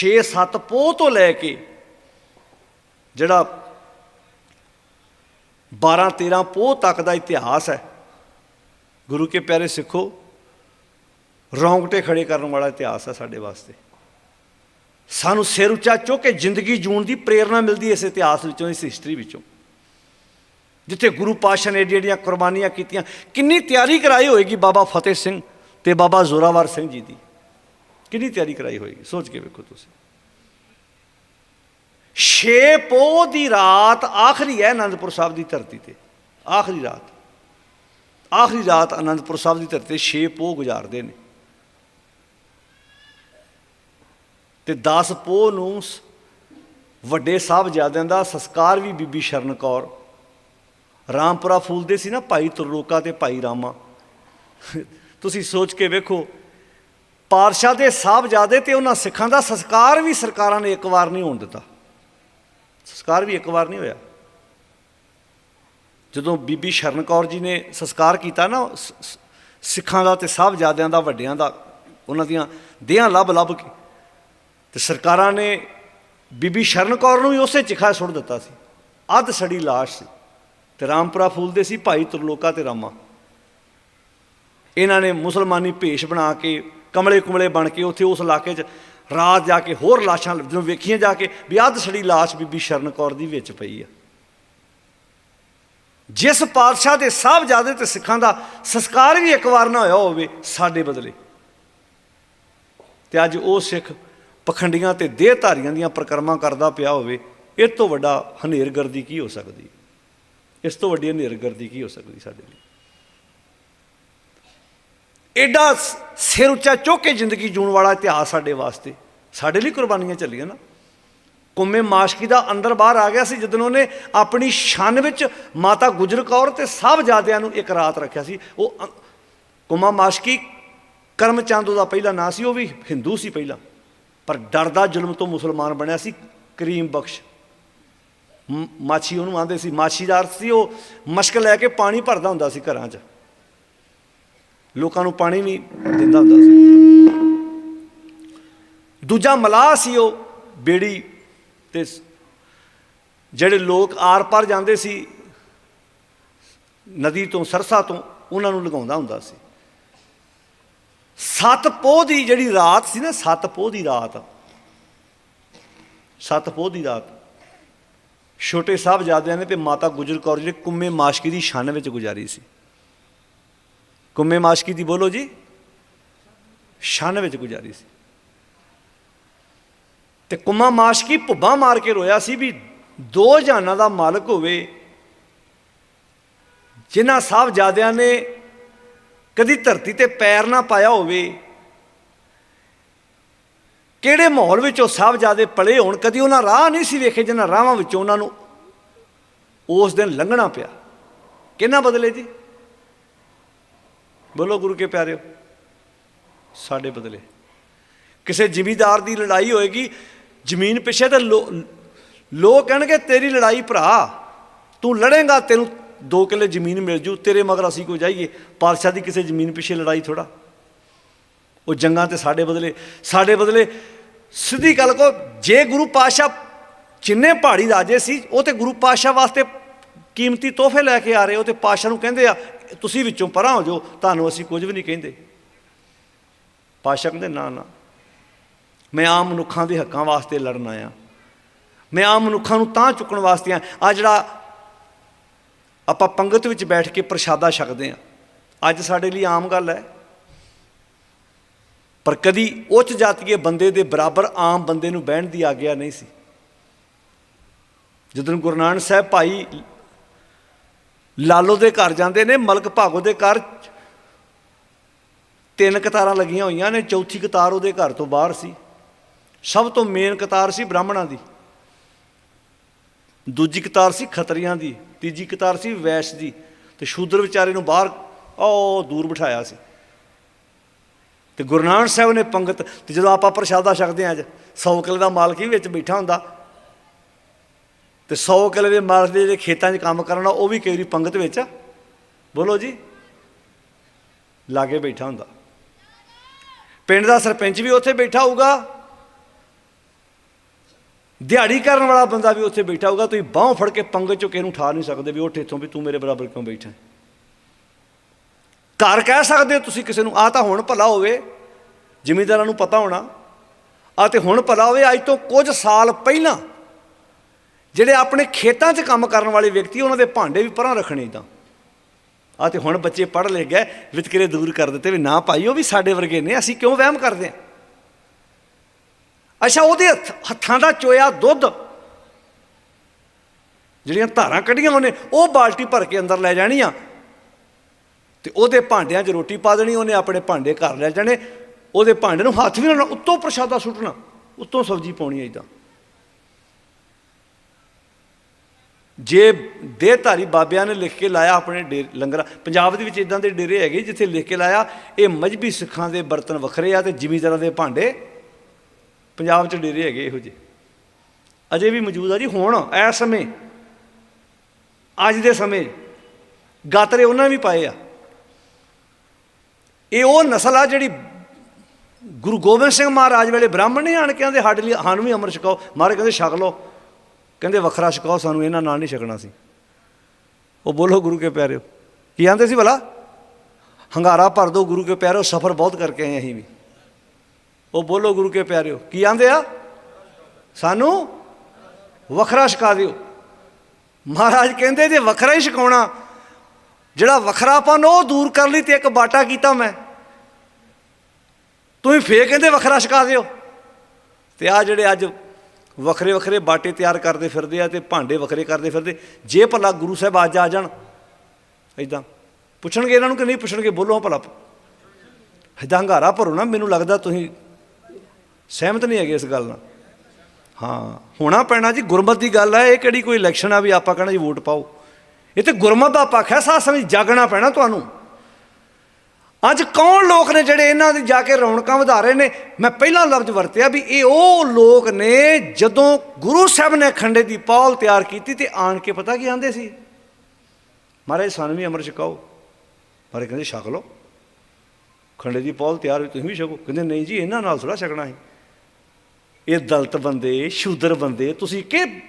6-7 ਪੋਹ ਤੋਂ ਲੈ ਕੇ ਜਿਹੜਾ 12-13 ਪੋਹ ਤੱਕ ਦਾ ਇਤਿਹਾਸ ਹੈ, ਗੁਰੂ ਕੇ ਪਿਆਰੇ ਸਿੱਖੋ, ਰੌਂਗਟੇ ਖੜੇ ਕਰਨ ਵਾਲਾ ਇਤਿਹਾਸ ਹੈ ਸਾਡੇ ਵਾਸਤੇ। ਸਾਨੂੰ ਸਿਰ ਉੱਚਾ ਚੁੱਕ ਕੇ ਜ਼ਿੰਦਗੀ ਜੂਣ ਦੀ ਪ੍ਰੇਰਣਾ ਮਿਲਦੀ ਹੈ ਇਸ ਇਤਿਹਾਸ ਵਿੱਚੋਂ, ਇਸ ਹਿਸਟਰੀ ਵਿੱਚੋਂ। ਜਿੱਥੇ ਗੁਰੂ ਪਾਸ਼ਾ ਨੇ ਜਿਹੜੀਆਂ ਕੁਰਬਾਨੀਆਂ ਕੀਤੀਆਂ। ਕਿੰਨੀ ਤਿਆਰੀ ਕਰਾਈ ਹੋਏਗੀ ਬਾਬਾ ਫਤਿਹ ਸਿੰਘ ਤੇ ਬਾਬਾ ਜ਼ੋਰਾਵਰ ਸਿੰਘ ਜੀ ਦੀ। ਕਿੰਨੀ ਤਿਆਰੀ ਕਰਾਈ ਹੋਏਗੀ? ਸੋਚ ਕੇ ਵੇਖੋ ਤੁਸੀਂ। ਛੇ ਪੋਹ ਦੀ ਰਾਤ ਆਖਰੀ ਹੈ ਅਨੰਦਪੁਰ ਸਾਹਿਬ ਦੀ ਧਰਤੀ ਤੇ। ਆਖਰੀ ਰਾਤ। ਆਖਰੀ ਰਾਤ ਅਨੰਦਪੁਰ ਸਾਹਿਬ ਦੀ ਧਰਤੀ ਤੇ ਛੇ ਪੋਹ ਗੁਜ਼ਾਰਦੇ ਨੇ। ਤੇ 10 ਪੋਹ ਨੂੰ ਵੱਡੇ ਸਾਹਿਬਜ਼ਾਦਿਆਂ ਦਾ ਸੰਸਕਾਰ ਵੀ ਬੀਬੀ ਸ਼ਰਨ ਕੌਰ। ਰਾਮਪੁਰਾ ਫੂਲਦੇ ਸੀ ਨਾ ਭਾਈ ਤਰਲੋਕਾ ਤੇ ਭਾਈ ਰਾਮਾ। ਤੁਸੀਂ ਸੋਚ ਕੇ ਵੇਖੋ ਪਾਰਸ਼ਾ ਦੇ ਸਾਹਿਬਜ਼ਾਦੇ ਤੇ ਉਹਨਾਂ ਸਿੱਖਾਂ ਦਾ ਸੰਸਕਾਰ ਵੀ ਸਰਕਾਰਾਂ ਨੇ ਇੱਕ ਵਾਰ ਨਹੀਂ ਹੋਣ ਦਿੱਤਾ। ਸੰਸਕਾਰ ਵੀ ਇੱਕ ਵਾਰ ਨਹੀਂ ਹੋਇਆ। ਜਦੋਂ ਬੀਬੀ ਸ਼ਰਨ ਕੌਰ ਜੀ ਨੇ ਸੰਸਕਾਰ ਕੀਤਾ ਨਾ ਸਿੱਖਾਂ ਦਾ ਤੇ ਸਾਹਿਬਜ਼ਾਦਿਆਂ ਦਾ, ਵੱਡਿਆਂ ਦਾ, ਉਹਨਾਂ ਦੀਆਂ ਦੇਹਾਂ ਲੱਭ ਲੱਭ ਕੇ, ਤੇ ਸਰਕਾਰਾਂ ਨੇ ਬੀਬੀ ਸ਼ਰਨ ਕੌਰ ਨੂੰ ਵੀ ਉਸੇ ਚਿਖਾ ਸੁੱਟ ਦਿੱਤਾ ਸੀ। ਅੱਧ ਸੜੀ ਲਾਸ਼ ਸੀ ਤੇ ਰਾਮਪੁਰਾ ਫੂਲਦੇ ਸੀ, ਭਾਈ ਤਰਲੋਕਾ ਤੇ ਰਾਮਾ। ਇਹਨਾਂ ਨੇ ਮੁਸਲਮਾਨੀ ਭੇਸ਼ ਬਣਾ ਕੇ ਕਮਲੇ ਕੁਮਲੇ ਬਣ ਕੇ ਉੱਥੇ ਉਸ ਇਲਾਕੇ 'ਚ ਰਾਤ ਜਾ ਕੇ ਹੋਰ ਲਾਸ਼ਾਂ ਜਦੋਂ ਵੇਖੀਆਂ ਜਾ ਕੇ ਵੀ ਅੱਧ ਸੜੀ ਲਾਸ਼ ਬੀਬੀ ਸ਼ਰਨ ਕੌਰ ਦੀ ਵਿੱਚ ਪਈ ਆ। ਜਿਸ ਪਾਤਸ਼ਾਹ ਦੇ ਸਾਹਿਬਜ਼ਾਦੇ ਤੇ ਸਿੱਖਾਂ ਦਾ ਸੰਸਕਾਰ ਵੀ ਇੱਕ ਵਾਰ ਨਾ ਹੋਇਆ ਹੋਵੇ, ਸਾਡੇ ਬਦਲੇ। ਤੇ ਅੱਜ ਉਹ ਸਿੱਖ ਪਖੰਡੀਆਂ ਤੇ ਦੇਹਧਾਰੀਆਂ ਦੀਆਂ ਪ੍ਰਕਰਮਾਂ ਕਰਦਾ ਪਿਆ ਹੋਵੇ ਇਹ ਤੋਂ ਵੱਡਾ ਹਨੇਰਗਰਦੀ ਕੀ ਹੋ ਸਕਦੀ? ਇਸ ਤੋਂ ਵੱਡੀ ਹਨੇਰਗਰਦੀ ਕੀ ਹੋ ਸਕਦੀ ਸਾਡੇ ਲਈ? ਐਡਾ ਸਿਰ ਉੱਚਾ ਚੁੱਕ ਕੇ ਜ਼ਿੰਦਗੀ ਜੂਣ ਵਾਲਾ ਇਤਿਹਾਸ ਸਾਡੇ ਵਾਸਤੇ। ਸਾਡੇ ਲਈ ਕੁਰਬਾਨੀਆਂ ਚੱਲੀਆਂ ਨਾ। ਕੁੰਮੇ ਮਾਸ਼ਕੀ ਦਾ ਅੰਦਰ ਬਾਹਰ ਆ ਗਿਆ ਸੀ, ਜਦੋਂ ਉਹਨੇ ਆਪਣੀ ਛਾਨ ਵਿੱਚ ਮਾਤਾ ਗੁਜਰ ਕੌਰ ਤੇ ਸਾਹਿਬਜ਼ਾਦਿਆਂ ਨੂੰ ਇੱਕ ਰਾਤ ਰੱਖਿਆ ਸੀ। ਉਹ ਅੰ- ਕੁੰਮਾ ਮਾਸ਼ਕੀ ਕਰਮਚੰਦ ਉਹਦਾ ਪਹਿਲਾ ਨਾਂ ਸੀ, ਉਹ ਵੀ ਹਿੰਦੂ ਸੀ ਪਹਿਲਾਂ। ਪਰ ਡਰਦਾ ਜ਼ੁਲਮ ਤੋਂ ਮੁਸਲਮਾਨ ਬਣਿਆ ਸੀ, ਕਰੀਮ ਬਖਸ਼। ਮ- ਮਾਛੀ ਉਹਨੂੰ ਆਂਦੇ ਸੀ, ਮਾਛੀਦਾਰ ਸੀ, ਉਹ ਮਸ਼ਕ ਲੈ ਕੇ ਪਾਣੀ ਭਰਦਾ ਹੁੰਦਾ ਸੀ ਘਰਾਂ 'ਚ। ਲੋਕਾਂ ਨੂੰ ਪਾਣੀ ਵੀ ਦਿੰਦਾ ਹੁੰਦਾ ਸੀ। ਦੂਜਾ ਮਲਾਹ ਸੀ ਉਹ, ਬੇੜੀ ਤੇ ਜਿਹੜੇ ਲੋਕ ਆਰ-ਪਾਰ ਜਾਂਦੇ ਸੀ, ਨਦੀ ਤੋਂ, ਸਰਸਾ ਤੋਂ, ਉਹਨਾਂ ਨੂੰ ਲਗਾਉਂਦਾ ਹੁੰਦਾ ਸੀ। ਸੱਤ ਪੋਹ ਦੀ ਜਿਹੜੀ ਰਾਤ ਸੀ ਨਾ, ਸੱਤ ਪੋਹ ਦੀ ਰਾਤ। ਸੱਤ ਪੋਹ ਦੀ ਰਾਤ। ਛੋਟੇ ਸਾਹਿਬਜ਼ਾਦਿਆਂ ਨੇ ਤੇ ਮਾਤਾ ਗੁਜਰ ਕੌਰ ਜਿਹੜੇ ਕੁੰਮੇ ਮਾਸ਼ਕੀ ਦੀ ਛਾਨ ਵਿੱਚ ਗੁਜ਼ਾਰੀ ਸੀ। ਕੁੰਮੇ ਮਾਸ਼ਕੀ ਦੀ ਬੋਲੋ ਜੀ। ਛਾਨ ਵਿੱਚ ਗੁਜ਼ਾਰੀ ਸੀ। ਤੇ ਕੁੰਮਾ ਮਾਸ਼ਕੀ ਭੁੱਬਾ ਮਾਰ ਕੇ ਰੋਇਆ ਸੀ ਵੀ ਦੋ ਜਾਨਾਂ ਦਾ ਮਾਲਕ ਹੋਵੇ, ਜਿਨ੍ਹਾਂ ਸਾਹਿਬਜ਼ਾਦਿਆਂ ਨੇ ਕਦੀ ਧਰਤੀ ਤੇ ਪੈਰ ਨਾ ਪਾਇਆ ਹੋਵੇ, ਕਿਹੜੇ ਮਾਹੌਲ ਵਿੱਚ ਉਹ ਸਾਹਿਬਜ਼ਾਦੇ ਪਲੇ ਹੋਣ, ਕਦੀ ਉਹਨਾਂ ਰਾਹ ਨਹੀਂ ਸੀ ਵੇਖੇ, ਜਿਨ੍ਹਾਂ ਰਾਹਾਂ ਵਿੱਚੋਂ ਉਹਨਾਂ ਨੂੰ ਉਸ ਦਿਨ ਲੰਘਣਾ ਪਿਆ। ਕਿਹਨਾਂ ਬਦਲੇ ਜੀ? ਬੋਲੋ ਗੁਰੂ ਕੇ ਪਿਆਰਿਓ, ਸਾਡੇ ਬਦਲੇ। ਕਿਸੇ ਜ਼ਿਮੀਦਾਰ ਦੀ ਲੜਾਈ ਹੋਏਗੀ, ਜ਼ਮੀਨ ਪਿੱਛੇ ਤਾਂ ਲੋ- ਲੋਕ ਕਹਿਣਗੇ, ਤੇਰੀ ਲੜਾਈ ਭਰਾ, ਤੂੰ ਲੜੇਗਾ, ਤੈਨੂੰ ਦੋ ਕਿੱਲੇ ਜ਼ਮੀਨ ਮਿਲ ਜੂ, ਤੇਰੇ ਮਗਰ ਅਸੀਂ ਕੋਈ ਜਾਈਏ। ਪਾਤਸ਼ਾਹ ਦੀ ਕਿਸੇ ਜ਼ਮੀਨ ਪਿੱਛੇ ਲੜਾਈ ਥੋੜਾ ਉਹ ਜੰਗਾਂ ਤੇ ਸਾਡੇ ਬਦਲੇ ਸਾਡੇ ਬਦਲੇ, ਸਿੱਧੀ ਗੱਲ ਕੋ ਜੇ ਗੁਰੂ ਪਾਤਸ਼ਾਹ ਜਿੰਨੇ ਪਹਾੜੀ ਰਾਜੇ ਸੀ, ਉਹ ਤੇ ਗੁਰੂ ਪਾਤਸ਼ਾਹ ਵਾਸਤੇ ਕੀਮਤੀ ਤੋਹਫੇ ਲੈ ਕੇ ਆ ਰਹੇ, ਉਹ ਤੇ ਪਾਤਸ਼ਾਹ ਨੂੰ ਕਹਿੰਦੇ ਆ ਤੁਸੀਂ ਵਿੱਚੋਂ ਪਰਾਂ ਹੋ ਜਾਓ, ਤੁਹਾਨੂੰ ਅਸੀਂ ਕੁਝ ਵੀ ਨਹੀਂ ਕਹਿੰਦੇ। ਪਾਤਸ਼ਾਹ ਕਹਿੰਦੇ, ਨਾ ਨਾ। ਮੈਂ ਆਮ ਮਨੁੱਖਾਂ ਦੇ ਹੱਕਾਂ ਵਾਸਤੇ ਲੜਨ ਆਇਆ। ਮੈਂ ਆਮ ਮਨੁੱਖਾਂ ਨੂੰ ਤਾਂ ਚੁੱਕਣ ਵਾਸਤੇ ਆ ਆ ਜਿਹੜਾ ਆਪਾਂ ਪੰਗਤ ਵਿੱਚ ਬੈਠ ਕੇ ਪ੍ਰਸ਼ਾਦਾ ਛਕਦੇ ਆ ਅੱਜ ਸਾਡੇ ਲਈ ਆਮ ਗੱਲ ਹੈ। ਪਰ ਕਦੀ ਉੱਚ ਜਾਤੀਏ ਬੰਦੇ ਦੇ ਬਰਾਬਰ ਆਮ ਬੰਦੇ ਨੂੰ ਬਹਿਣ ਦੀ ਆਗਿਆ ਨਹੀਂ ਸੀ। ਜਦੋਂ ਗੁਰੂ ਨਾਨਕ ਸਾਹਿਬ ਭਾਈ ਲਾਲੋ ਦੇ ਘਰ ਜਾਂਦੇ ਨੇ, ਮਲਕ ਭਾਗੋ ਦੇ ਘਰ। ਤਿੰਨ ਕਤਾਰਾਂ ਲੱਗੀਆਂ ਹੋਈਆਂ ਨੇ, ਚੌਥੀ ਕਤਾਰ ਉਹਦੇ ਘਰ ਤੋਂ ਬਾਹਰ ਸੀ। ਸਭ ਤੋਂ ਮੇਨ ਕਤਾਰ ਸੀ ਬ੍ਰਾਹਮਣਾਂ ਦੀ। ਦੂਜੀ ਕਤਾਰ ਸੀ ਖਤਰੀਆਂ ਦੀ, ਤੀਜੀ ਕਤਾਰ ਸੀ ਵੈਸ਼ ਦੀ। ਤੇ ਸ਼ੂਦਰ ਵਿਚਾਰੇ ਨੂੰ ਬਾਹਰ ਉਹ ਦੂਰ ਬਿਠਾਇਆ ਸੀ। ਤੇ ਗੁਰੂ ਨਾਨਕ ਸਾਹਿਬ ਨੇ ਪੰਗਤ, ਤੇ ਜਦੋਂ ਆਪਾਂ ਪ੍ਰਸ਼ਾਦਾ ਛਕਦੇ ਹਾਂ ਅੱਜ 100 ਕਿਲੇ ਦਾ ਮਾਲਕ ਹੀ ਵਿੱਚ ਬੈਠਾ ਹੁੰਦਾ। ਤੇ 100 ਕਿਲੇ ਦੇ ਮਾਲਕ ਦੇ ਜਿਹੜੇ ਖੇਤਾਂ 'ਚ ਕੰਮ ਕਰਨਾ ਉਹ ਵੀ ਕਈ ਵਾਰੀ ਪੰਗਤ ਵਿੱਚ ਬੋਲੋ ਜੀ। ਲਾਗੇ ਬੈਠਾ ਹੁੰਦਾ। ਪਿੰਡ ਦਾ ਸਰਪੰਚ ਵੀ ਉੱਥੇ ਬੈਠਾ ਹੋਊਗਾ। ਦਿਹਾੜੀ ਕਰਨ ਵਾਲਾ ਬੰਦਾ ਵੀ ਉੱਥੇ ਬੈਠਾ ਹੋਊਗਾ। ਤੁਸੀਂ ਬਾਹੋਂ ਫੜ ਕੇ ਪੰਗਤ ਚੋਂ ਕਿਸੇ ਨੂੰ ਉਠਾ ਨਹੀਂ ਸਕਦੇ ਵੀ ਉੱਠ ਇੱਥੋਂ ਵੀ ਤੂੰ ਮੇਰੇ ਬਰਾਬਰ ਕਿਉਂ ਬੈਠਾ ਘਰ ਕਹਿ ਸਕਦੇ ਹੋ ਤੁਸੀਂ ਕਿਸੇ ਨੂੰ ਆ ਤਾਂ ਹੁਣ ਭਲਾ ਹੋਵੇ। ਜ਼ਿਮੀਂਦਾਰਾਂ ਨੂੰ ਪਤਾ ਹੋਣਾ। ਆ ਤੇ ਹੁਣ ਭਲਾ ਹੋਵੇ, ਅੱਜ ਤੋਂ ਕੁਝ ਸਾਲ ਪਹਿਲਾਂ ਜਿਹੜੇ ਆਪਣੇ ਖੇਤਾਂ 'ਚ ਕੰਮ ਕਰਨ ਵਾਲੇ ਵਿਅਕਤੀ ਉਹਨਾਂ ਦੇ ਭਾਂਡੇ ਵੀ ਪਰਾਂ ਰੱਖਣੇ ਤਾਂ। ਆ ਤੇ ਹੁਣ ਬੱਚੇ ਪੜ੍ਹ ਲੈ ਗਏ ਵਿਤਕਰੇ ਦੂਰ ਕਰ ਦਿੱਤੇ ਵੀ ਨਾ ਭਾਈ ਉਹ ਵੀ ਸਾਡੇ ਵਰਗੇ ਨੇ ਅਸੀਂ ਕਿਉਂ ਵਹਿਮ ਕਰਦੇ ਹਾਂ? ਅੱਛਾ ਉਹਦੇ ਹੱਥ- ਹੱਥਾਂ ਦਾ ਚੋਇਆ ਦੁੱਧ ਜਿਹੜੀਆਂ ਧਾਰਾਂ ਕੱਢੀਆਂ ਉਹਨੇ ਉਹ ਬਾਲਟੀ ਭਰ ਕੇ ਅੰਦਰ ਲੈ ਜਾਣੀਆਂ। ਤੇ ਉਹਦੇ ਭਾਂਡਿਆਂ 'ਚ ਰੋਟੀ ਪਾ ਦੇਣੀ ਉਹਨੇ ਆਪਣੇ ਭਾਂਡੇ ਘਰ ਲੈ ਜਾਣੇ ਉਹਦੇ ਭਾਂਡੇ ਨੂੰ ਹੱਥ ਵੀ ਨਾ ਲਾਉਣਾ, ਉੱਤੋਂ ਪ੍ਰਸ਼ਾਦਾ ਸੁੱਟਣਾ ਉੱਤੋਂ ਸਬਜ਼ੀ ਪਾਉਣੀ ਏਦਾਂ। ਜੇ ਦੇਹਧਾਰੀ ਬਾਬਿਆਂ ਨੇ ਲਿਖ ਕੇ ਲਾਇਆ ਆਪਣੇ ਡੇ ਲੰਗਰ, ਪੰਜਾਬ ਦੇ ਵਿੱਚ ਇਦਾਂ ਦੇ ਡੇਰੇ ਹੈਗੇ ਜਿੱਥੇ ਲਿਖ ਕੇ ਲਾਇਆ, ਇਹ ਮਜਬੀ ਸਿੱਖਾਂ ਦੇ ਬਰਤਨ ਵੱਖਰੇ ਆ ਤੇ ਜ਼ਿਮੀਂਦਾਰਾਂ ਦੇ ਭਾਂਡੇ, ਪੰਜਾਬ 'ਚ ਡੇਰੇ ਹੈਗੇ ਇਹੋ ਜਿਹੇ। ਅਜੇ ਵੀ ਮੌਜੂਦ ਆ ਜੀ, ਹੁਣ ਇਸ ਸਮੇਂ, ਅੱਜ ਦੇ ਸਮੇਂ, ਗਾਤਰੇ ਉਹਨਾਂ ਵੀ ਪਾਏ ਆ। ਇਹ ਉਹ ਨਸਲ ਆ ਜਿਹੜੀ ਗੁਰੂ ਗੋਬਿੰਦ ਸਿੰਘ ਮਹਾਰਾਜ ਵੇਲੇ ਬ੍ਰਾਹਮਣ ਨਹੀਂ ਆਣ ਕੇ ਕਹਿੰਦੇ ਸਾਡੇ ਲਈ ਸਾਨੂੰ ਵੀ ਅੰਮ੍ਰਿਤ ਛਕਾਓ, ਮਹਾਰਾਜ ਕਹਿੰਦੇ, ਛਕ ਲਓ। ਕਹਿੰਦੇ ਵੱਖਰਾ ਛਕਾਓ ਸਾਨੂੰ ਇਹਨਾਂ ਨਾਲ ਨਹੀਂ ਛਕਣਾ ਸੀ। ਉਹ ਬੋਲੋ ਗੁਰੂ ਕੇ ਪਿਆਰਿਓ। ਕੀ ਆਂਦੇ ਸੀ ਭਲਾ? ਹੰਗਾਰਾ ਭਰ ਦੋ ਗੁਰੂ ਕੇ ਪਿਆਰਿਓ, ਸਫ਼ਰ ਬਹੁਤ ਕਰਕੇ ਆਏ ਅਸੀਂ ਵੀ। ਉਹ ਬੋਲੋ ਗੁਰੂ ਕੇ ਪਿਆਰਿਓ। ਕੀ ਆਂਦੇ ਆ? ਸਾਨੂੰ ਵੱਖਰਾ ਛਕਾ ਦਿਓ। ਮਹਾਰਾਜ ਕਹਿੰਦੇ ਜੇ ਵੱਖਰਾ ਹੀ ਛਕਾਉਣਾ ਜਿਹੜਾ ਵੱਖਰਾਪਨ ਉਹ ਦੂਰ ਕਰ ਲਈ ਤੇ ਇੱਕ ਬਾਟਾ ਕੀਤਾ ਮੈਂ। ਤੁਸੀਂ ਫੇਰ ਕਹਿੰਦੇ ਵੱਖਰਾ ਛਕਾ ਦਿਓ। ਤੇ ਆ ਜਿਹੜੇ ਅੱਜ ਵੱਖਰੇ ਵੱਖਰੇ ਬਾਟੇ ਤਿਆਰ ਕਰਦੇ ਫਿਰਦੇ ਆ ਤੇ ਭਾਂਡੇ ਵੱਖਰੇ ਕਰਦੇ ਫਿਰਦੇ। ਜੇ ਭਲਾ ਗੁਰੂ ਸਾਹਿਬ ਅੱਜ ਆ ਜਾਣ ਇਦਾਂ ਪੁੱਛਣਗੇ ਇਹਨਾਂ ਨੂੰ ਕਿ ਨਹੀਂ ਪੁੱਛਣਗੇ, ਬੋਲੋ ਭਲਾ। ਇਦਾਂ ਹੰਗਾਰਾ ਭਰੋ ਨਾ, ਮੈਨੂੰ ਲੱਗਦਾ ਤੁਸੀਂ ਸਹਿਮਤ ਨਹੀਂ ਹੈਗੇ ਇਸ ਗੱਲ ਨਾਲ। ਹਾਂ, ਹੋਣਾ ਪੈਣਾ ਜੀ, ਗੁਰਮਤ ਦੀ ਗੱਲ ਹੈ ਇਹ ਕਿਹੜੀ ਕੋਈ ਇਲੈਕਸ਼ਨ ਆ ਵੀ ਆਪਾਂ ਕਹਿਣਾ ਜੀ ਵੋਟ ਪਾਓ। ਇਹ ਤੇ ਗੁਰਮਤ ਦਾ ਪੱਖ ਹੈ ਸਾਥ ਸਮਝ ਜਾਗਣਾ ਪੈਣਾ ਤੁਹਾਨੂੰ। ਅੱਜ ਕੌਣ ਲੋਕ ਨੇ ਜਿਹੜੇ ਇਹਨਾਂ ਦੀ ਜਾ ਕੇ ਰੌਣਕਾਂ ਵਧਾ ਰਹੇ ਨੇ? ਮੈਂ ਪਹਿਲਾਂ ਲਫ਼ਜ਼ ਵਰਤਿਆ ਵੀ ਇਹ ਉਹ ਲੋਕ ਨੇ ਜਦੋਂ ਗੁਰੂ ਸਾਹਿਬ ਨੇ ਖੰਡੇ ਦੀ ਪੌਲ ਤਿਆਰ ਕੀਤੀ ਤੇ ਆਣ ਕੇ ਪਤਾ ਕੀ ਆਂਦੇ ਸੀ? ਮਹਾਰਾਜ, ਸਾਨੂੰ ਵੀ ਅੰਮ੍ਰਿਤ ਛਕਾਓ। ਮਹਾਰਾਜ ਕਹਿੰਦੇ, ਛਕ ਲਓ। ਖੰਡੇ ਦੀ ਪੌਲ ਤਿਆਰ ਹੋਈ, ਤੁਸੀਂ ਵੀ ਛਕੋ। ਕਹਿੰਦੇ, ਨਹੀਂ ਜੀ, ਇਹਨਾਂ ਨਾਲ ਥੋੜਾ ਛਕਣਾ ਹੈ। ਇਹ ਦਲਤ ਬੰਦੇ, ਸ਼ੂਦਰ ਬੰਦੇ, ਤੁਸੀਂ ਕਿ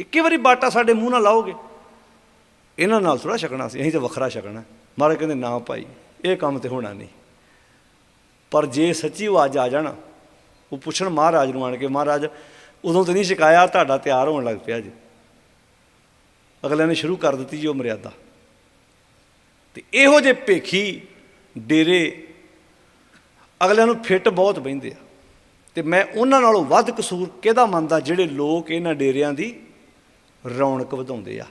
ਇੱਕੇ ਵਾਰੀ ਬਾਟਾ ਸਾਡੇ ਮੂੰਹ ਨਾਲ ਲਾਓਗੇ? ਇਹਨਾਂ ਨਾਲ ਥੋੜਾ ਛਕਣਾ ਸੀ, ਅਸੀਂ ਤਾਂ ਵੱਖਰਾ ਛਕਣਾ। ਮਹਾਰਾਜ ਕਹਿੰਦੇ, ਨਾ ਭਾਈ। ਇਹ ਕੰਮ ਤੇ ਹੋਣਾ ਨਹੀਂ। ਪਰ ਜੇ ਸੱਚੀ ਉਹ ਅੱਜ ਆ ਜਾਣ, ਉਹ ਪੁੱਛਣ ਮਹਾਰਾਜ ਨੂੰ ਆਣ ਕੇ, ਮਹਾਰਾਜ, ਉਦੋਂ ਤੇ ਨਹੀਂ ਸ਼ਿਕਾਇਆ ਤੁਹਾਡਾ ਤਿਆਰ ਹੋਣ ਲੱਗ ਪਿਆ ਜੀ। ਅਗਲਿਆਂ ਨੇ ਸ਼ੁਰੂ ਕਰ ਦਿੱਤੀ ਜੀ ਉਹ ਮਰਿਆਦਾ। ਤੇ ਇਹੋ ਜਿਹੇ ਭੇਖੀ ਡੇਰੇ ਅਗਲਿਆਂ ਨੂੰ ਫਿੱਟ ਬਹੁਤ ਬਹਿੰਦੇ ਆ। ਤੇ ਮੈਂ ਉਹਨਾਂ ਨਾਲੋਂ ਵੱਧ ਕਸੂਰ ਕਿਹਦਾ ਮੰਨਦਾ ਜਿਹੜੇ ਲੋਕ ਇਹਨਾਂ ਡੇਰਿਆਂ ਦੀ ਰੌਣਕ ਵਧਾਉਂਦੇ ਆ?